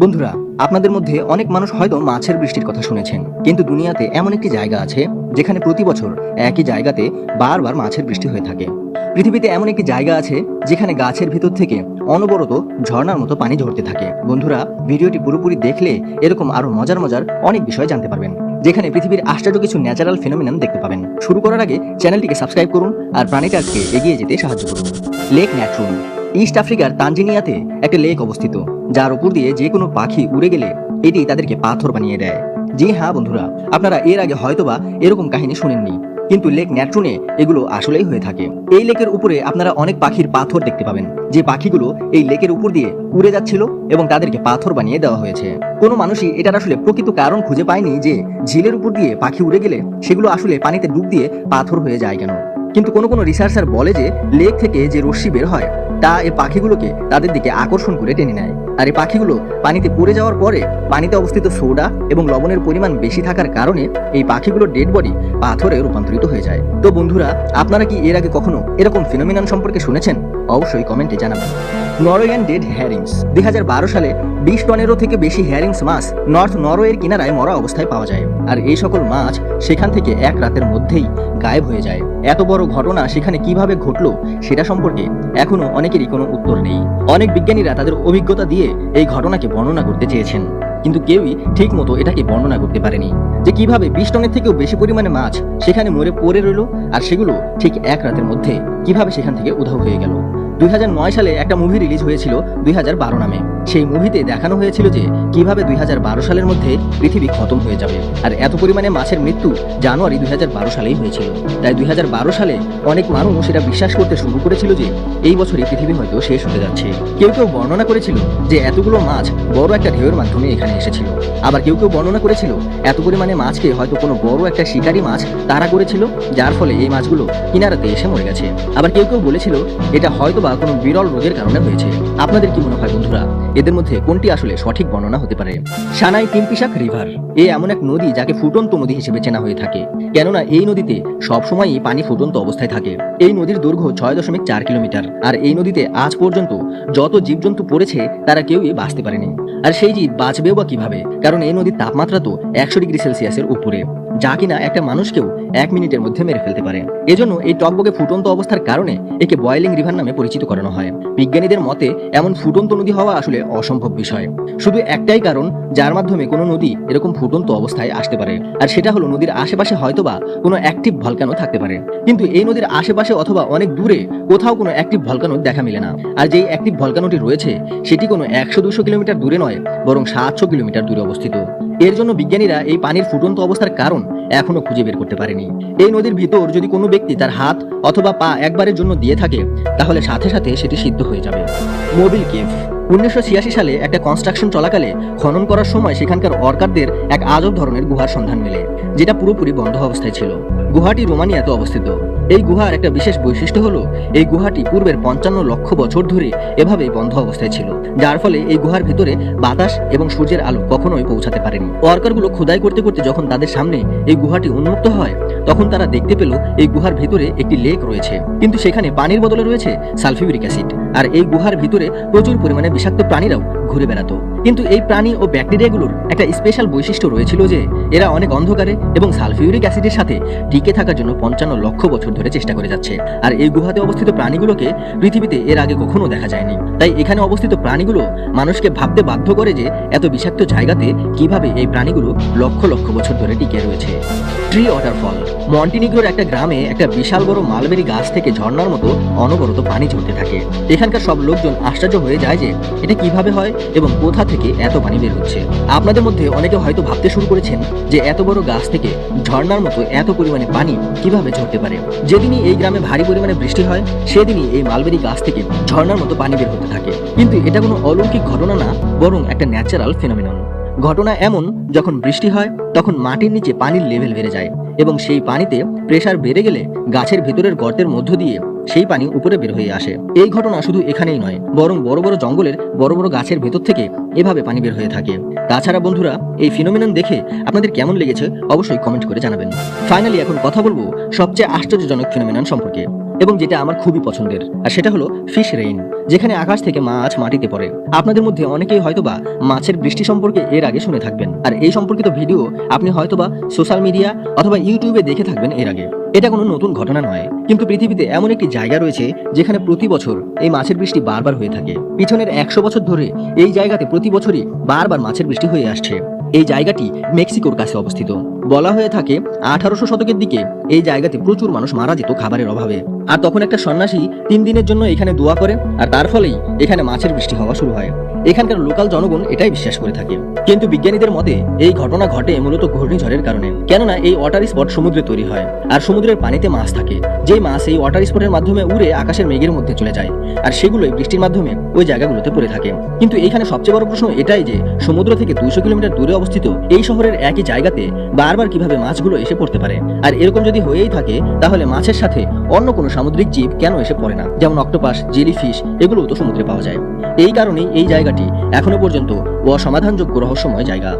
বন্ধুরা, আপনাদের মধ্যে অনেক মানুষ হয়তো মাছের বৃষ্টির কথা শুনেছেন, কিন্তু দুনিয়াতে এমন একটি জায়গা আছে যেখানে প্রতি বছর একই জায়গাতে বারবার মাছের বৃষ্টি হয়ে থাকে। পৃথিবীতে এমন একটি জায়গা আছে যেখানে গাছের ভিতর থেকে অনবরত ঝর্ণার মতো পানি ঝরতে থাকে। বন্ধুরা, ভিডিওটি পুরোপুরি দেখলে এরকম আরও মজার মজার অনেক বিষয় জানতে পারবেন, যেখানে পৃথিবীর আশ্চর্য কিছু ন্যাচারাল ফিনোমিনান দেখতে পাবেন। শুরু করার আগে চ্যানেলটিকে সাবস্ক্রাইব করুন আর প্রাণীটাকে এগিয়ে যেতে সাহায্য করুন। লেক ন্যাট্রুন ইস্ট আফ্রিকার তানজিনিয়াতে একটা লেক অবস্থিত, যার উপর দিয়ে যে কোনো পাখি উড়ে গেলে এটি তাদেরকে পাথর বানিয়ে দেয়। জি হ্যাঁ বন্ধুরা, আপনারা এর আগে হয়তোবা এরকম কাহিনী শুনেননি, কিন্তু লেক ন্যাট্রুনে এগুলো আসলেই হয়ে থাকে। এই লেকের উপরে আপনারা অনেক পাখির পাথর দেখতে পাবেন, যে পাখিগুলো এই লেকের উপর দিয়ে উড়ে যাচ্ছিল এবং তাদেরকে পাথর বানিয়ে দেওয়া হয়েছে। কোনো মানুষই এটার আসলে প্রকৃত কারণ খুঁজে পায়নি যে ঝিলের উপর দিয়ে পাখি উড়ে গেলে সেগুলো আসলে পানিতে ডুব দিয়ে পাথর হয়ে যায় কেন। কিন্তু কোনো কোনো রিসার্চার বলে যে লেক থেকে যে রশ্মি বের হয়, তা এই পাখিগুলোকে তাদের দিকে আকর্ষণ করে টেনে নেয়। আর এই পাখিগুলো পানিতে পড়ে যাওয়ার পরে পানিতে অবস্থিত সোডা এবং লবণের পরিমাণ বেশি থাকার কারণে এই পাখিগুলোর ডেড বডি পাথরে রূপান্তরিত হয়ে যায়। তো বন্ধুরা, আপনারা কি এর আগে কখনো এরকম ফিনোমিনান সম্পর্কে শুনেছেন? অবশ্যই কমেন্টে জানাবেন। Norwegian dead herrings. দুই সালে বিশ টনেরও থেকে বেশি হ্যারিংস মাছ নর্থ নরওয়ের কিনারায় মরা অবস্থায় পাওয়া যায়। আর এই সকল মাছ সেখান থেকে এক রাতের মধ্যেই গায়েব হয়ে যায়। এত বড় ঘটনা সেখানে কীভাবে ঘটলো সেটা সম্পর্কে এখনও অনেকেরই কোনো উত্তর নেই। অনেক বিজ্ঞানীরা তাদের অভিজ্ঞতা দিয়ে এই ঘটনাকে বর্ণনা করতে চেয়েছেন। কিন্তু কেউই ঠিক মতো এটাকে বর্ণনা করতে পারেনি। যে কীভাবে বিশ টনের থেকেও বেশি পরিমাণে মাছ সেখানে মরে পড়ে রইল আর সেগুলো ঠিক এক রাতের মধ্যে কীভাবে সেখান থেকে উধাও হয়ে গেল। দুই হাজার নয় সালে একটা মুভি রিলিজ হয়েছিল দুই হাজার বারো নামে। সেই মুভিতে দেখানো হয়েছিল যে কীভাবে দুই হাজার বারো সালের মধ্যে পৃথিবী খতম হয়ে যাবে আর এত পরিমাণে মাছের মৃত্যু জানুয়ারি দুই হাজার বারো সালেই হয়েছিল। তাই দুই সালে অনেক মানুষ সেটা বিশ্বাস করতে শুরু করেছিল যে এই বছরই পৃথিবী হয়তো শেষ হতে যাচ্ছে। কেউ কেউ বর্ণনা করেছিল যে এতগুলো মাছ বড় একটা ঢেউয়ের মাধ্যমে এখানে এসেছিল। আবার কেউ কেউ বর্ণনা করেছিল এত পরিমাণে মাছকে হয়তো কোনো বড় একটা শিকারী মাছ তারা করেছিল, যার ফলে এই মাছগুলো কিনারাতে এসে মরে গেছে। আবার কেউ কেউ বলেছিল, এটা হয়তো বা কোনো বিরল রোগের কারণে হয়েছে। আপনাদের কি মনে হয় বন্ধুরা? এদের মধ্যে কোনটি আসলে সঠিক বর্ণনা হতে পারে? সানাই টিম্পিসাক রিভার এ এমন এক নদী যাকে ফুটন্ত নদী হিসেবে চেনা হয়ে থাকে। কেননা এই নদীতে সবসময়ই পানি ফুটন্ত অবস্থায় থাকে। এই নদীর দৈর্ঘ্য ছয় দশমিক চার কিলোমিটার আর এই নদীতে আজ পর্যন্ত যত জীবজন্তু পড়েছে, তারা কেউই বাঁচতে পারেনি। আর সেই জীব বাঁচবেও বা কীভাবে? কারণ এই নদীর তাপমাত্রা তো একশো ডিগ্রি সেলসিয়াসের উপরে। যা কিনা একটা মানুষকেও এক মিনিটের মধ্যে মেরে ফেলতে পারে। এজন্য এই টকবকে ফুটন্ত অবস্থার কারণে একে বয়েলিং রিভার নামে পরিচিত করানো হয়। বিজ্ঞানীদের মতে, এমন ফুটন্ত নদী হওয়া আসলে অসম্ভব বিষয়। শুধু একটাই কারণ, যার মাধ্যমে কোনো নদী এরকম ফুটন্ত অবস্থায় আসতে পারে। আর সেটা হলো নদীর আশেপাশে হয়তোবা কোনো অ্যাক্টিভ ভলকানো থাকতে পারে। কিন্তু এই নদীর আশেপাশে অথবা অনেক দূরে কোথাও কোনো অ্যাক্টিভ ভলকানো দেখা মিলে না। আর যেই অ্যাক্টিভ ভলকানোটি রয়েছে, সেটি কোনো একশো দুশো কিলোমিটার দূরে নয়, বরং সাতশো কিলোমিটার দূরে অবস্থিত। এর জন্য বিজ্ঞানীরা এই পানির ফুটন্ত অবস্থার কারণ এখনও খুঁজে বের করতে পারেনি। এই নদীর ভিতর যদি কোনো ব্যক্তি তার হাত অথবা পা একবারের জন্য দিয়ে থাকে, তাহলে সাথে সাথে সেটি সিদ্ধ হয়ে যাবে। Movile cave. উনিশশো ছিয়াশি সালে একটা কনস্ট্রাকশন চলাকালে খনন করার সময় সেখানকার অর্কারদের এক আজব ধরনের গুহার সন্ধান মেলে, যেটা পুরোপুরি বন্ধ অবস্থায় ছিল। গুহাটি রোমানিয়াতে অবস্থিত। এই গুহার একটা বিশেষ বৈশিষ্ট্য হলো, এই গুহাটি পূর্বের পঞ্চান্ন লক্ষ বছর ধরে এভাবেই বন্ধ অবস্থায় ছিল, যার ফলে এই গুহার ভিতরে বাতাস এবং সূর্যের আলো কখনোই পৌঁছাতে পারেনি। ওয়ার্কারগুলো খোদাই করতে করতে যখন তাদের সামনে এই গুহাটি উন্মুক্ত হয়, তখন তারা দেখতে পেল এই গুহার ভিতরে একটি লেক রয়েছে। কিন্তু সেখানে পানির বদলে রয়েছে সালফিউরিক অ্যাসিড। আর এই গুহার ভিতরে প্রচুর পরিমাণে বিষাক্ত প্রাণীরাও ঘুরে বেড়াতো। কিন্তু এই প্রাণী ও ব্যাকটেরিয়াগুলোর একটা স্পেশাল বৈশিষ্ট্য রয়েছিল যে এরা অনেক অন্ধকারে এবং সালফিউরিক অ্যাসিডের সাথে টিকে থাকার জন্য পঞ্চান্ন লক্ষ বছর ধরে চেষ্টা করে যাচ্ছে। আর এই গুহাতে অবস্থিত প্রাণীগুলোকে পৃথিবীতে এর আগে কখনো দেখা যায়নি। তাই এখানে অবস্থিত প্রাণীগুলো মানুষকে ভাবতে বাধ্য করে যে এত বিষাক্ত জায়গাতে কীভাবে এই প্রাণীগুলো লক্ষ লক্ষ বছর ধরে টিকে রয়েছে। ট্রি ওয়াটারফল মন্টিনিগ্রোর একটা গ্রামে একটা বিশাল বড় মালবেরি গাছ থেকে ঝর্ণার মতো অনবরত পানি ঝরতে থাকে। এখানকার সব লোকজন আশ্চর্য হয়ে যায় যে এটা কীভাবে হয় এবং কোথা থেকে এত পানি বের হচ্ছে। আপনাদের মধ্যে অনেকে হয়তো ভাবতে শুরু করেছেন যে এত বড় গাছ থেকে ঝর্ণার মতো এত পরিমাণে পানি কীভাবে ঝরতে পারে। যেদিনই এই গ্রামে ভারী পরিমাণে বৃষ্টি হয়, সেদিনই এই মালবেরি গাছ থেকে ঝর্ণার মতো পানি বের হতে থাকে। কিন্তু এটা কোনো অলৌকিক ঘটনা না, বরং একটা ন্যাচারাল ফেনোমিনন ঘটনা এমন, যখন বৃষ্টি হয়, তখন মাটির নিচে পানির লেভেল বেড়ে যায় এবং সেই পানিতে প্রেসার বেড়ে গেলে গাছের ভেতরের গর্তের মধ্য দিয়ে সেই পানি উপরে বের হয়ে আসে। এই ঘটনা শুধু এখানেই নয়, বরং বড় বড় জঙ্গলের বড় বড় গাছের ভেতর থেকে এভাবে পানি বের হয়ে থাকে। তাছাড়া বন্ধুরা, এই ফিনোমিনন দেখে আপনাদের কেমন লেগেছে অবশ্যই কমেন্ট করে জানাবেন। ফাইনালি এখন কথা বলব সবচেয়ে আশ্চর্যজনক ফিনোমিনন সম্পর্কে। এবং যেটা আমার খুবই পছন্দের, আর সেটা হলো ফিশ রেইন যেখানে আকাশ থেকে মাছ মাটিতে পড়ে। আপনাদের মধ্যে অনেকেই হয়তোবা মাছের বৃষ্টি সম্পর্কে এর আগে শুনে থাকবেন, আর এই সম্পর্কিত ভিডিও আপনি হয়তোবা সোশ্যাল মিডিয়া অথবা ইউটিউবে দেখে থাকবেন এর আগে। এটা কোনো নতুন ঘটনা নয়, কিন্তু পৃথিবীতে এমন একটি জায়গা রয়েছে যেখানে প্রতি বছর এই মাছের বৃষ্টি বারবার হয়ে থাকে। পিছনের একশো বছর ধরে এই জায়গাতে প্রতি বছরই বারবার মাছের বৃষ্টি হয়ে আসছে। এই জায়গাটি মেক্সিকোর কাছে অবস্থিত। বলা হয়ে থাকে, আঠারোশো শতকের দিকে এই জায়গাতে প্রচুর মানুষ মারা যেত খাবারের অভাবে। আর তখন একটা সন্ন্যাসী তিন দিনের জন্য এখানে দোয়া করে, আর তার ফলেই এখানে মাছের বৃষ্টি হওয়া শুরু হয়। এখানকার লোকাল জনগণ এটাই বিশ্বাস করে থাকে। কিন্তু বিজ্ঞানীদের মতে, এই ঘটনা ঘটে মূলত ঘূর্ণিঝড়ের কারণে। কেননা এই ওয়াটার স্পট সমুদ্রে তৈরি হয়, আর সমুদ্রের পানিতে মাছ থাকে। যেই মাছ এই ওয়াটার স্পটের মাধ্যমে উড়ে আকাশের মেঘের মধ্যে চলে যায়, আর সেগুলোই বৃষ্টির মাধ্যমে ওই জায়গাগুলোতে পড়ে থাকে। কিন্তু এখানে সবচেয়ে বড় প্রশ্ন এটাই যে, সমুদ্র থেকে দুইশো কিলোমিটার দূরে অবস্থিত এই শহরের একই জায়গাতে বারবার কীভাবে মাছগুলো এসে পড়তে পারে? আর এরকম যদি হয়েই থাকে, তাহলে মাছের সাথে অন্য কোনো সামুদ্রিক জীব কেন এসে পড়ে না? যেমন অক্টোপাস, জেলিফিশ, এগুলোও তো সমুদ্রে পাওয়া যায়। এই কারণেই এই জায়গাটি এখনও পর্যন্ত অসমাধানযোগ্য রহস্যময় জায়গা।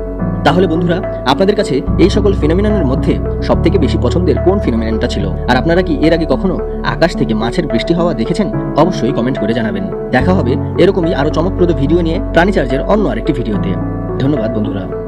তাহলে বন্ধুরা, আপনাদের কাছে এই সকল ফিনোমিনানের মধ্যে সব থেকে বেশি পছন্দের কোন ফিনোমিনানটা ছিল? আর আপনারা কি এর আগে কখনো আকাশ থেকে মাছের বৃষ্টি হওয়া দেখেছেন? অবশ্যই কমেন্ট করে জানাবেন। দেখা হবে এরকমই আরও চমকপ্রদ ভিডিও নিয়ে প্রাণীচার্যের অন্য আরেকটি ভিডিওতে। ধন্যবাদ বন্ধুরা।